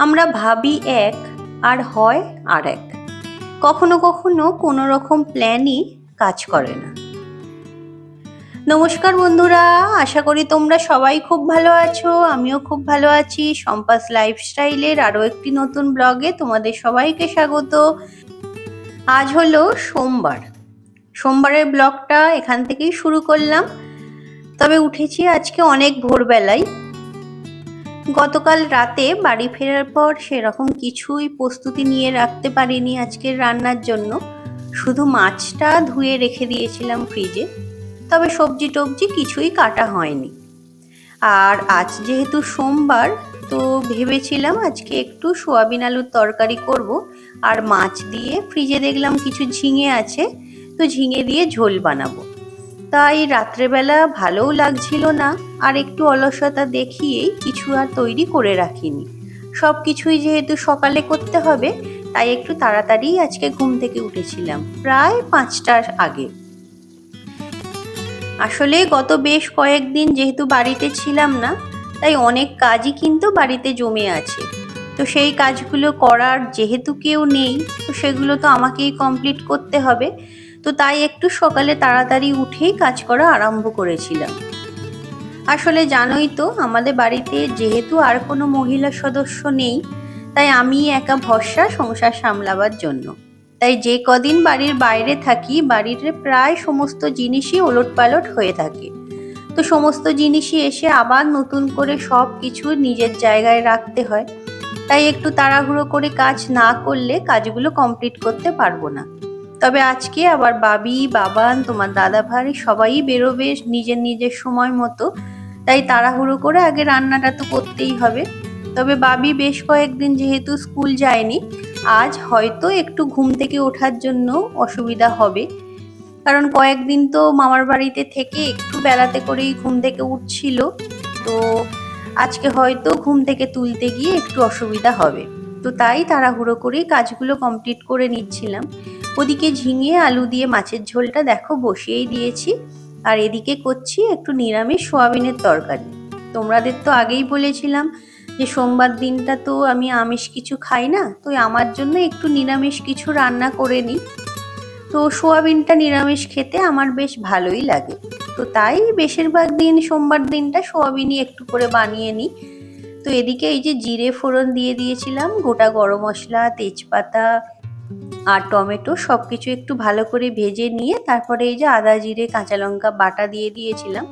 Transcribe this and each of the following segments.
আমরা ভাবি এক, আর হয় আর এক। কখনো কখনো কোনো রকম প্ল্যানই কাজ করে না। নমস্কার বন্ধুরা, আশা করি তোমরা সবাই খুব ভালো আছো, আমিও খুব ভালো আছি। সম্পাস লাইফস্টাইলের আরও একটি নতুন ব্লগে তোমাদের সবাইকে স্বাগত। আজ হলো সোমবার। সোমবারের ব্লগটা এখান থেকেই শুরু করলাম। তবে উঠেছি আজকে অনেক ভোরবেলায়। গতকাল রাতে বাড়ি ফেরার পর সেরকম কিছুই প্রস্তুতি নিয়ে রাখতে পারিনি আজকের রান্নার জন্য। শুধু মাছটা ধুয়ে রেখে দিয়েছিলাম ফ্রিজে। তবে সবজি টবজি কিছুই কাটা হয়নি। আর আজ যেহেতু সোমবার, তো ভেবেছিলাম আজকে একটু সোয়াবিন আলুর তরকারি করব। আর মাছ দিয়ে ফ্রিজে দেখলাম কিছু ঝিঙে আছে। তো ঝিঙে দিয়ে ঝোল বানাবো। তাই রাত্রেবেলা ভালোও লাগছিল না, আর একটু অলসতা দেখিয়েই কিছু আর তৈরি করে রাখিনি। সব কিছুই যেহেতু সকালে করতে হবে, তাই একটু তাড়াতাড়ি আজকে ঘুম থেকে উঠেছিলাম, প্রায় পাঁচটার আগে। আসলে গত বেশ কয়েকদিন যেহেতু বাড়িতে ছিলাম না, তাই অনেক কাজই কিন্তু বাড়িতে জমে আছে। তো সেই কাজগুলো করার যেহেতু কেউ নেই, তো সেগুলো তো আমাকেই কমপ্লিট করতে হবে। তো তাই একটু সকালে তাড়াতাড়ি উঠেই কাজ করা আরম্ভ করেছিলাম। আসলে জানোই তো, আমাদের বাড়িতে যেহেতু আর কোনো মহিলা সদস্য নেই, তাই আমি একা ভরসা সংসার সামলাবার জন্য। তাই যে কদিন বাড়ির বাইরে থাকি, বাড়ির প্রায় সমস্ত জিনিসই ওলট পালট হয়ে থাকে। তো সমস্ত জিনিসই এসে আবার নতুন করে সব কিছু নিজের জায়গায় রাখতে হয়। তাই একটু তাড়াহুড়ো করে কাজ না করলে কাজগুলো কমপ্লিট করতে পারব না। তবে আজকে আবার বাবি, বাবান, তোমার দাদা ভাই সবাই বেরোবে নিজের নিজের সময় মতো। তাই তাড়াহুড়ো করে আগে রান্নাটা তো করতেই হবে। তবে বাবি বেশ কয়েকদিন যেহেতু স্কুল যায়নি, আজ হয়তো একটু ঘুম থেকে ওঠার জন্য অসুবিধা হবে। কারণ কয়েকদিন তো মামার বাড়িতে থেকে একটু বেলাতে করেই ঘুম থেকে উঠছিল। তো আজকে হয়তো ঘুম থেকে তুলতে গিয়ে একটু অসুবিধা হবে। তো তাই তাড়াহুড়ো করেই কাজগুলো কমপ্লিট করে নিচ্ছিলাম। ওদিকে ঝিঙে, আলু দিয়ে মাছের ঝোলটা দেখো বসিয়েই দিয়েছি। আর এদিকে করছি একটু নিরামিষ সোয়াবিনের তরকারি। তোমাদের তো আগেই বলেছিলাম যে সোমবার দিনটা তো আমি আমিষ কিছু খাই না, তো আমার জন্য একটু নিরামিষ কিছু রান্না করে নিই তো সোয়াবিনটা নিরামিষ খেতে আমার বেশ ভালোই লাগে। তো তাই বেশিরভাগ দিন সোমবার দিনটা সোয়াবিনই একটু করে বানিয়ে নিই তো এদিকে এই যে জিরে ফোড়ন দিয়ে দিয়েছিলাম, গোটা গরম মশলা, তেজপাতা আর টমেটো সব কিছু একটু ভালো করে ভেজে নিয়ে তারপরে এই যে আদা, জিরে, কাঁচা লঙ্কা বাটা দিয়ে দিয়েছিলাম।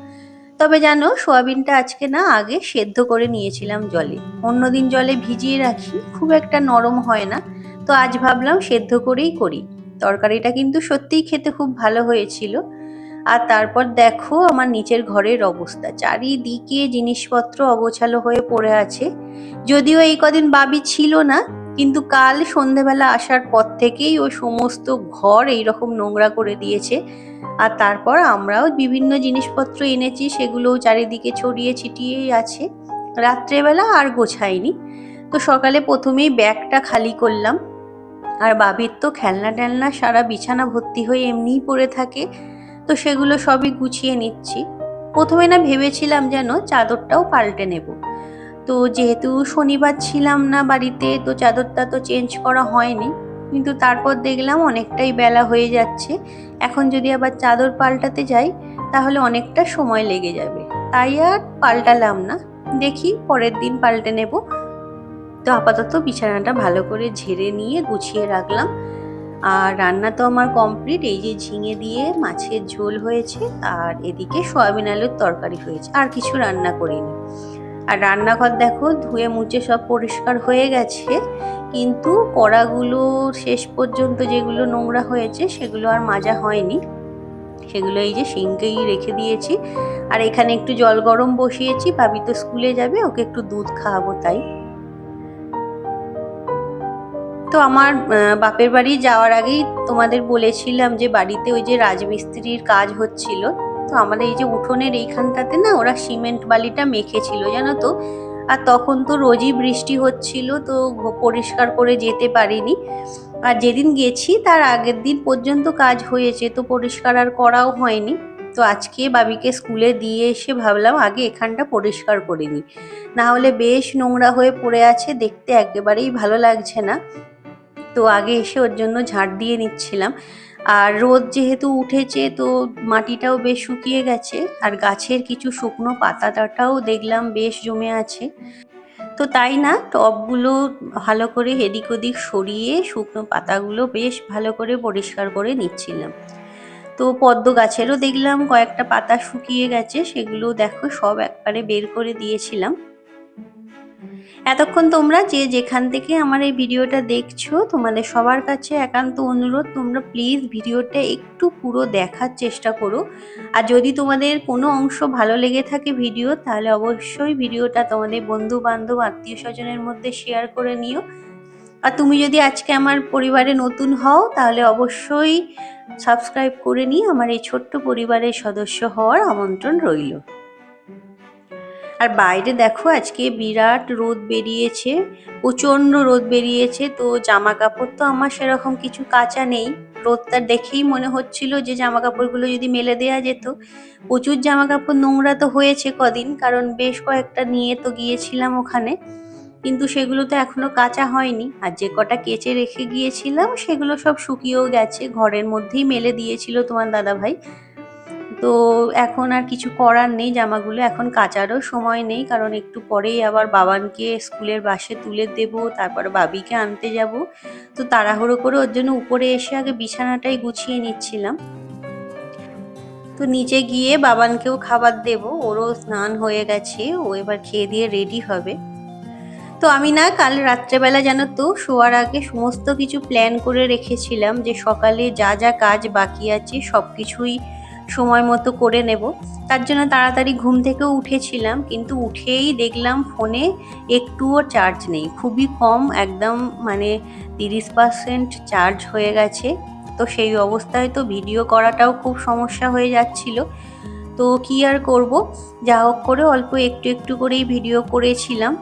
তবে জানো, সোয়াবিনটা আজকে না আগে সেদ্ধ করে নিয়েছিলাম জলে। অন্যদিন জলে ভিজিয়ে রাখি, খুব একটা নরম হয় না। তো আজ ভাবলাম সেদ্ধ করেই করি। তরকারিটা কিন্তু সত্যিই খেতে খুব ভালো হয়েছিল। আর তারপর দেখো আমার নিচের ঘরের অবস্থা। চারিদিকে জিনিসপত্র অগোছালো হয়ে পড়ে আছে। যদিও এই কদিন বাবি ছিল না কিন্তু কাল সন্ধেবেলা আসার পর থেকেই ও সমস্ত ঘর এইরকম নোংরা করে দিয়েছে। আর তারপর আমরাও বিভিন্ন জিনিসপত্র এনেছি, সেগুলোও চারিদিকে ছড়িয়ে ছিটিয়েই আছে। রাত্রেবেলা আর গোছায়নি তো সকালে প্রথমেই ব্যাগটা খালি করলাম। আর বাবির তো খেলনা টেলনা সারা বিছানা ভর্তি হয়ে এমনিই পড়ে থাকে। তো সেগুলো সবই গুছিয়ে নিচ্ছি। প্রথমে না ভেবেছিলাম যেন চাদরটাও পাল্টে নেব। তো যেহেতু শনিবার ছিলাম না বাড়িতে, তো চাদরটা তো চেঞ্জ করা হয়নি। কিন্তু তারপর দেখলাম অনেকটাই বেলা হয়ে যাচ্ছে। এখন যদি আবার চাদর পাল্টাতে যাই, তাহলে অনেকটা সময় লেগে যাবে। তাই আর পাল্টালাম না। দেখি পরের দিন পাল্টে নেব। তো আপাতত বিছানাটা ভালো করে ঝেড়ে নিয়ে গুছিয়ে রাখলাম। আর রান্না তো আমার কমপ্লিট এই যে ঝিঙে দিয়ে মাছের ঝোল হয়েছে, আর এদিকে সয়াবিন আলুর তরকারি হয়েছে। আর কিছু রান্না করিনি। আর রান্নাঘর দেখো, ধুয়ে মুছে সব পরিষ্কার হয়ে গেছে। কিন্তু কড়াগুলো শেষ পর্যন্ত যেগুলো নোংরা হয়েছে, সেগুলো আর মাজা হয়নি। সেগুলো এই যে সিঙ্কেই রেখে দিয়েছি। আর এখানে একটু জল গরম বসিয়েছি ভাবি তো স্কুলে যাবে, ওকে একটু দুধ খাওয়াবো তাই। তো আমার বাপের বাড়ি যাওয়ার আগেই তোমাদের বলেছিলাম যে বাড়িতে ওই যে রাজমিস্ত্রির কাজ হচ্ছিল। তো আমাদের এই যে উঠোনের এইখানটাতে না ওরা সিমেন্ট বালিটা মেখেছিল, জানো তো? আর তখন তো রোজই বৃষ্টি হচ্ছিল, তো পরিষ্কার করে যেতে পারিনি। আর যেদিন গেছি তার আগের দিন পর্যন্ত কাজ হয়েছে, তো পরিষ্কার আর করাও হয়নি। তো আজকে বাবিকে স্কুলে দিয়ে এসে ভাবলাম আগে এখানটা পরিষ্কার করে নিই। না হলে বেশ নোংরা হয়ে পড়ে আছে, দেখতে একেবারেই ভালো লাগছে না। তো আগে এসে ওর জন্য ঝাড় দিয়ে নিচ্ছিলাম। আর রোদ যেহেতু উঠেছে, তো মাটিটাও বেশ শুকিয়ে গেছে। আর গাছের কিছু শুকনো পাতা টাটাও দেখলাম বেশ জমে আছে। তো তাই না, টবগুলো ভালো করে এদিক ওদিক সরিয়ে শুকনো পাতাগুলো বেশ ভালো করে পরিষ্কার করে নিচ্ছিলাম। তো পদ্ম গাছেরও দেখলাম কয়েকটা পাতা শুকিয়ে গেছে, সেগুলো দেখো সব একবারে বের করে দিয়েছিলাম। এতক্ষণ তোমরা যে যেখান থেকে আমার এই ভিডিওটা দেখছ, তোমাদের সবার কাছে একান্ত অনুরোধ, তোমরা প্লিজ ভিডিওটা একটু পুরো দেখার চেষ্টা করো। আর যদি তোমাদের কোনো অংশ ভালো লেগে থাকে ভিডিও, তাহলে অবশ্যই ভিডিওটা তোমাদের বন্ধু বান্ধব আত্মীয় স্বজনের মধ্যে শেয়ার করে নিও। আর তুমি যদি আজকে আমার পরিবারে নতুন হও, তাহলে অবশ্যই সাবস্ক্রাইব করে নিই আমার এই ছোট্ট পরিবারের সদস্য হওয়ার আমন্ত্রণ রইল। আর বাইরে দেখো আজকে বিরাট রোদ বেরিয়েছে, প্রচণ্ড রোদ বেরিয়েছে, তো জামা কাপড় তো আমার সেরকম কিছু কাঁচা নেই। রোদটা দেখেই মনে হচ্ছিল যে জামা কাপড়গুলো যদি মেলে দেওয়া যেত। প্রচুর জামা কাপড় নোংরা তো হয়েছে কদিন, কারণ বেশ কয়েকটা নিয়ে তো গিয়েছিলাম ওখানে, কিন্তু সেগুলো তো এখনও কাঁচা হয়নি। আর যে কটা কেচে রেখে গিয়েছিলাম, সেগুলো সব শুকিয়েও গেছে, ঘরের মধ্যেই মেলে দিয়েছিল তোমার দাদা ভাই তো এখন আর কিছু করার নেই জামাগুলো। এখন কাচারও সময় নেই, কারণ একটু পরেই আবার বাবানকে স্কুলের বাসে তুলে দেব, তারপর বাবিকে আনতে যাব। তো তাড়াহুড়ো করে ওর জন্য উপরে এসে আগে বিছানাটাই গুছিয়ে নিচ্ছিলাম। তো নিচে গিয়ে বাবানকেও খাবার দেব, ওরও স্নান হয়ে গেছে, ও এবার খেয়ে দিয়ে রেডি হবে। তো আমি না কাল রাত্রেবেলা জানো তো শোয়ার আগে সমস্ত কিছু প্ল্যান করে রেখেছিলাম যে সকালে যা যা কাজ বাকি আছে সব কিছুই সময় মতো করে নেব। তার জন্য তাড়াতাড়ি ঘুম থেকেও উঠেছিলাম, কিন্তু উঠেই দেখলাম ফোনে একটুও চার্জ নেই। খুবই কম, একদম মানে তিরিশ পার্সেন্ট চার্জ হয়ে গেছে। তো সেই অবস্থায় তো ভিডিও করাটাও খুব সমস্যা হয়ে যাচ্ছিল। তো কি আর করব? যা হোক করে অল্প একটু একটু করেই ভিডিও করেছিলাম।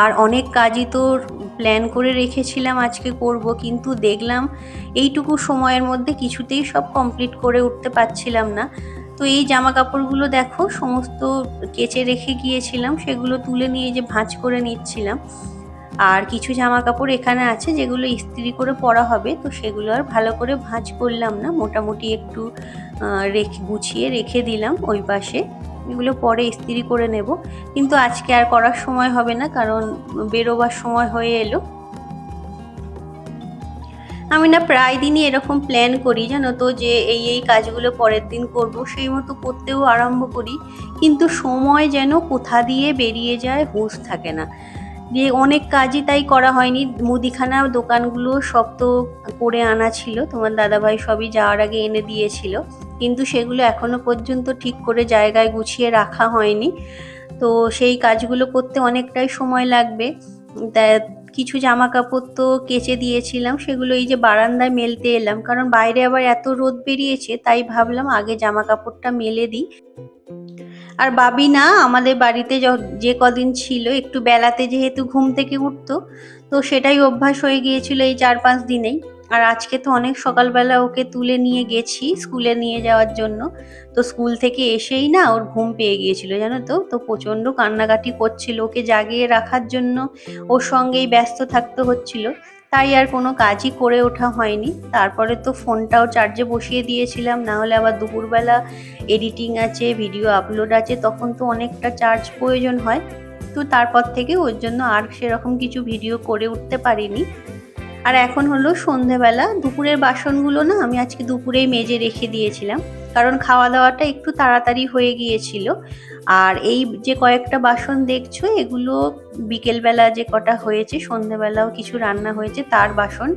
আর অনেক কাজই তো প্ল্যান করে রেখেছিলাম আজকে করব, কিন্তু দেখলাম এইটুকু সময়ের মধ্যে কিছুতেই সব কমপ্লিট করে উঠতে পারছিলাম না। তো এই জামা কাপড়গুলো দেখো, সমস্ত কেচে রেখে গিয়েছিলাম, সেগুলো তুলে নিয়ে যে ভাঁজ করে নিচ্ছিলাম। আর কিছু জামা কাপড় এখানে আছে যেগুলো ইস্ত্রি করে পরা হবে, তো সেগুলো আর ভালো করে ভাঁজ করলাম না, মোটামুটি একটু রেখে, গুছিয়ে রেখে দিলাম ওই পাশে। এগুলো পরে ইস্ত্রি করে নেব। কিন্তু আজকে আর করার সময় হবে না, কারণ বেরোবার সময় হয়ে এলো। আমি না প্রায় দিনই এরকম প্ল্যান করি, জানো তো, যে এই এই কাজগুলো পরের দিন করব, সেই মতো করতেও আরম্ভ করি। কিন্তু সময় যেন কোথা দিয়ে বেরিয়ে যায় হুঁশ থাকে না। যে অনেক কাজই তাই করা হয়নি। মুদিখানা দোকানগুলো সব তো করে আনা ছিল, তোমার দাদাভাই সবই যাওয়ার আগে এনে দিয়েছিল। কিন্তু সেগুলো এখনও পর্যন্ত ঠিক করে জায়গায় গুছিয়ে রাখা হয়নি। তো সেই কাজগুলো করতে অনেকটাই সময় লাগবে। কিছু জামা কাপড় তো কেচে দিয়েছিলাম, সেগুলো এই যে বারান্দায় মেলতে এলাম। কারণ বাইরে আবার এত রোদ বেরিয়েছে, তাই ভাবলাম আগে জামা কাপড়টা মেলে দিই। আর বাবি না, আমাদের বাড়িতে যে কদিন ছিল, একটু বেলাতে যেহেতু ঘুম থেকে উঠতো, তো সেটাই অভ্যাস হয়ে গিয়েছিল এই চার পাঁচ দিনেই। আর আজকে তো অনেক সকালবেলা ওকে তুলে নিয়ে গেছি স্কুলে নিয়ে যাওয়ার জন্য। তো স্কুল থেকে এসেই না ওর ঘুম পেয়ে গিয়েছিল, জানো তো? তো প্রচণ্ড কান্নাকাটি করছিল ওকে জাগিয়ে রাখার জন্য। ওর সঙ্গেই ব্যস্ত থাকতে হচ্ছিল। তাই আর কোনো কাজই করে ওঠা হয়নি। তারপরে তো ফোনটাও চার্জে বসিয়ে দিয়েছিলাম, না হলে আবার দুপুরবেলা এডিটিং আছে, ভিডিও আপলোড আছে, তখন তো অনেকটা চার্জ প্রয়োজন হয়। তো তারপর থেকে ওর জন্য আর সেরকম কিছু ভিডিও করে উঠতে পারিনি। আর এখন হলো সন্ধেবেলা। দুপুরের বাসনগুলো না আমি আজকে দুপুরেই মেজে রেখে দিয়েছিলাম। কারণ খাওয়া দাওয়াটা একটু তাড়াতাড়ি হয়ে গিয়েছিল। আর এই যে কয়েকটা বাসন দেখছ, এগুলো বিকেলবেলা যে কটা হয়েছে, সন্ধেবেলাও কিছু রান্না হয়েছে, তার বাসন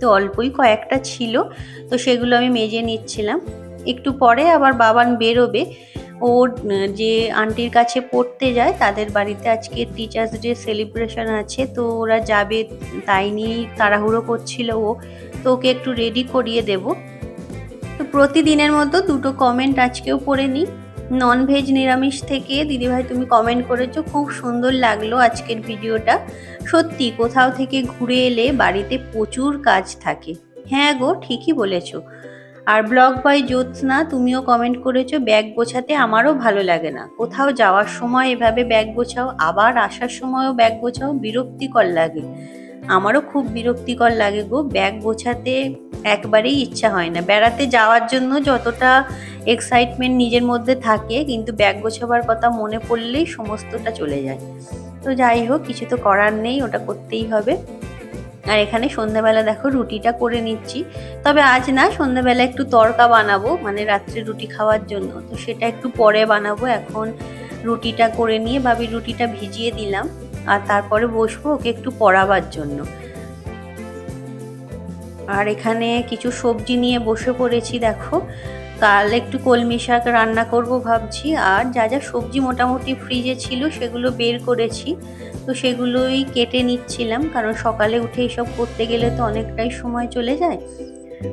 তো অল্পই কয়েকটা ছিল। তো সেগুলো আমি মেজে নিচ্ছিলাম। একটু পরে আবার বাবান বেরোবে। ওর যে আন্টির কাছে পড়তে যায়, তাদের বাড়িতে আজকে টিচার্স ডে সেলিব্রেশন আছে, তো ওরা যাবে তাই নিয়েই তাড়াহুড়ো করছিল ও। তো ওকে একটু রেডি করিয়ে দেব। তো প্রতিদিনের মতো দুটো কমেন্ট আজকেও পড়ে নিই। নন ভেজ নিরামিষ থেকে, দিদিভাই তুমি কমেন্ট করেছ, খুব সুন্দর লাগল আজকের ভিডিওটা। সত্যি, কোথাও থেকে ঘুরে এলে বাড়িতে প্রচুর কাজ থাকে। হ্যাঁ গো, ঠিকই বলেছ। আর ব্লগ বাই জ্যোৎস্না, তুমিও কমেন্ট করেছ, ব্যাগ গোছাতে আমারও ভালো লাগে না। কোথাও যাওয়ার সময় এভাবে ব্যাগ গোছাও, আবার আসার সময়ও ব্যাগ গোছাও, বিরক্তিকর লাগে। আমারও খুব বিরক্তিকর লাগে গো, ব্যাগ গোছাতে একবারেই ইচ্ছা হয় না। বেড়াতে যাওয়ার জন্য যতটা এক্সাইটমেন্ট নিজের মধ্যে থাকে, কিন্তু ব্যাগ গোছাবার কথা মনে পড়লেই সমস্তটা চলে যায়। তো যাই হোক, কিছু তো করার নেই, ওটা করতেই হবে। আর এখানে সন্ধ্যাবেলা দেখো রুটিটা করে নিচ্ছি। তবে আজ না সন্ধ্যাবেলা একটু তরকা বানাবো মানে রাত্রে রুটি খাওয়ার জন্য। তো সেটা একটু পরে বানাবো, এখন রুটিটা করে নিয়ে ভাবি রুটিটা ভিজিয়ে দিলাম। আর তারপরে বসবো ওকে একটু পড়াবার জন্য। আর এখানে কিছু সবজি নিয়ে বসে পড়েছি, দেখো। কাল একটু কলমি শাক রান্না করব ভাবছি। আর যা যা সবজি মোটামুটি ফ্রিজে ছিল সেগুলো বের করেছি। তো সেগুলোই কেটে নিচ্ছিলাম, কারণ সকালে উঠে এসব করতে গেলে তো অনেকটাই সময় চলে যায়।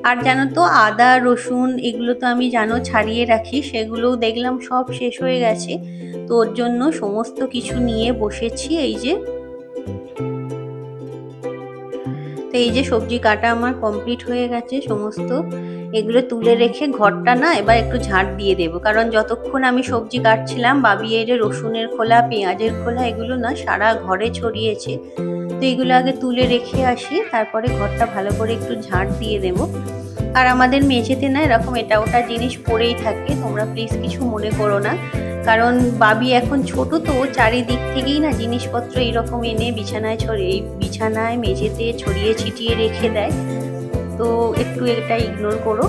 আর জানো তো, আদা, রসুন এগুলো তো আমি জানো ছাড়িয়ে রাখি, সেগুলোও দেখলাম সব শেষ হয়ে গেছে। তো ওর জন্য সমস্ত কিছু নিয়ে বসেছি, এই যে। তো এই যে সবজি কাটা আমার কমপ্লিট হয়ে গেছে, সমস্ত। এগুলো তুলে রেখে ঘরটা না এবার একটু ঝাঁট দিয়ে দেব। কারণ যতক্ষণ আমি সবজি কাটছিলাম, বাবি যে রসুনের খোলা, পেঁয়াজের খোলা, এগুলো না সারা ঘরে ছড়িয়েছে। তো এগুলো আগে তুলে রেখে আসি, তারপরে ঘরটা ভালো করে একটু ঝাঁট দিয়ে দেব। আর আমাদের মেঝেতে না এরকম এটা ওটা জিনিস পড়েই থাকে, তোমরা প্লিজ কিছু মনে করো না। কারণ বাবি এখন ছোট তো, চারিদিক থেকেই না জিনিসপত্র এইরকম এনে বিছানায় ছড়িয়ে, বিছানায়, মেঝেতে ছড়িয়ে ছিটিয়ে রেখে দেয়। তো একটু এটা ইগনোর করো।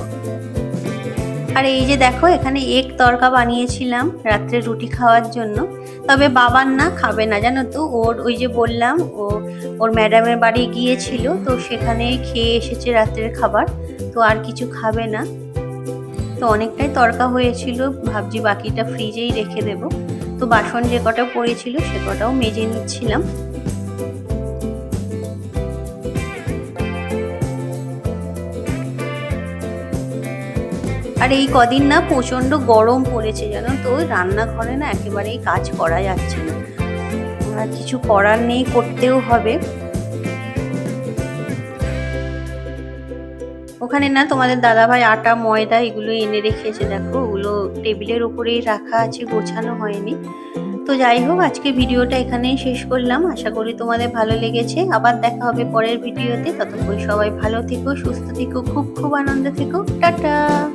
আর এই যে দেখো, এখানে এক তরকা বানিয়েছিলাম রাত্রে রুটি খাওয়ার জন্য। তবে বাবার না খাবে না, জানো তো? ওর ওই যে বললাম, ও, ওর ম্যাডামের বাড়ি গিয়েছিল, তো সেখানে খেয়ে এসেছে রাত্রের খাবার, তো আর কিছু খাবে না। তো অনেকটাই তরকা হয়েছিল, ভাবছি বাকিটা ফ্রিজেই রেখে দেব। তো বাসন যে কটা পড়েছিল, সে কটাও মেজে নিচ্ছিলাম। আর এই কদিন না প্রচণ্ড গরম পড়েছে, জানো তো? রান্নাঘরে না একেবারেই কাজ করা যাচ্ছে না। আর কিছু করার নেই, করতেও হবে। ওখানে না তোমাদের দাদাভাই আটা, ময়দা এগুলো এনে রেখেছে, দেখো। ওগুলো টেবিলের উপরেই রাখা আছে, গোছানো হয়নি। তো যাই হোক, আজকে ভিডিওটা এখানেই শেষ করলাম। আশা করি তোমাদের ভালো লেগেছে। আবার দেখা হবে পরের ভিডিওতে। ততক্ষণ সবাই ভালো থেকো, সুস্থ থেকো, খুব খুব আনন্দ থেকো। টাটা!